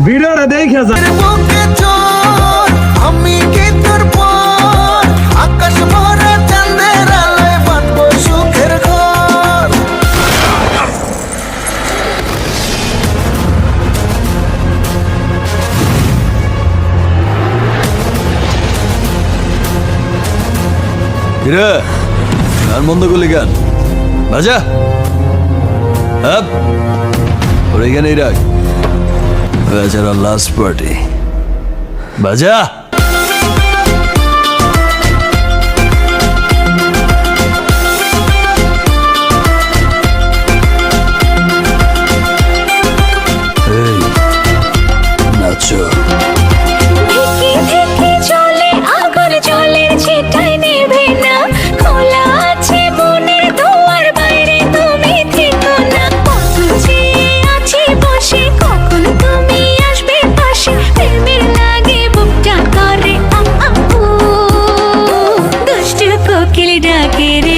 ভিডিওটা দেখে যা বুকে আমি কি তোর পর? আকাশ ভরা চাঁদের আলোয় বাঁধবো সুখের ঘর। হিরে গান বন্ধ করলি কেন? বাজা? হ্যাঁ? ওর এখানেই রাখ। বেচারা লাস্ট পার্টি বাজা কে